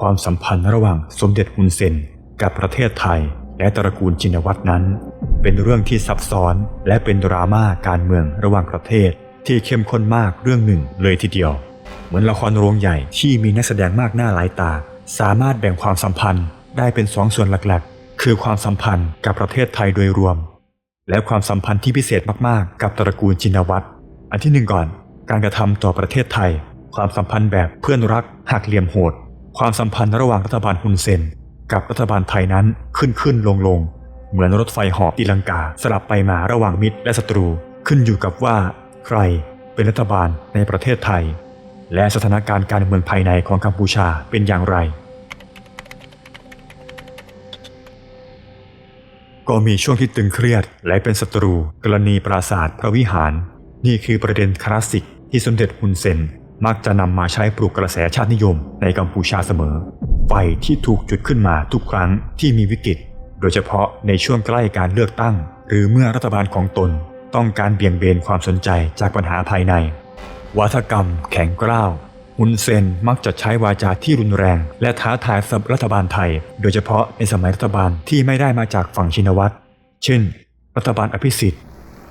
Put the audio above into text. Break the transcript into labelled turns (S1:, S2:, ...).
S1: ความสัมพันธ์ระหว่างสมเด็จฮุนเซนกับประเทศไทย และตระกูลจินวัตรนั้น เป็นเรื่องที่ซับซ้อนและเป็นดราม่าการเมืองระหว่างประเทศที่เข้มข้นมากเรื่องหนึ่งเลยทีเดียว เหมือนละครโรงใหญ่ที่มีนักแสดงมากหน้าหลายตา สามารถแบ่งความสัมพันธ์ได้เป็นสองส่วนหลักๆ คือความสัมพันธ์กับประเทศไทยโดยรวม และความสัมพันธ์ที่พิเศษมากๆ กับตระกูลจินวัตรอันที่หนึ่งก่อน การกระทำต่อประเทศไทย ความสัมพันธ์แบบเพื่อนรักหักเหลี่ยมโหด ความสัมพันธ์ระหว่างรัฐบาลฮุนเซน กับรัฐบาลไทยนั้นขึ้นขึ้นลงลงเหมือนรถไฟหาะตีลังกาสลับไปมาระหว่างมิตรและศัตรูขึ้นอยู่กับว่า ใครเป็นรัฐบาลในประเทศไทย และสถานการณ์การเมืองภายในของกัมพูชาเป็นอย่างไร ก็มีช่วงที่ตึงเครียดและเป็นศัตรู กรณีปราสาทพระวิหาร นี่คือประเด็นคลาสสิกที่สมเด็จฮุนเซน มักจะนำมาใช้ปลุกกระแสชาตินิยมในกัมพูชาเสมอ ไฟที่ถูกจุดขึ้นมาทุกครั้งที่มีวิกฤต โดยเฉพาะในช่วงใกล้การเลือกตั้ง หรือเมื่อรัฐบาลของตน ต้องการเบี่ยงเบนความสนใจจากปัญหาภายในวาทกรรม แข็งกร้าวฮุนเซนมักจะใช้วาจาที่รุนแรง และท้าทายสับรัฐบาลไทย โดยเฉพาะในสมัยรัฐบาลที่ไม่ได้มาจากฝั่งชินวัตร เช่น รัฐบาลอภิสิทธิ์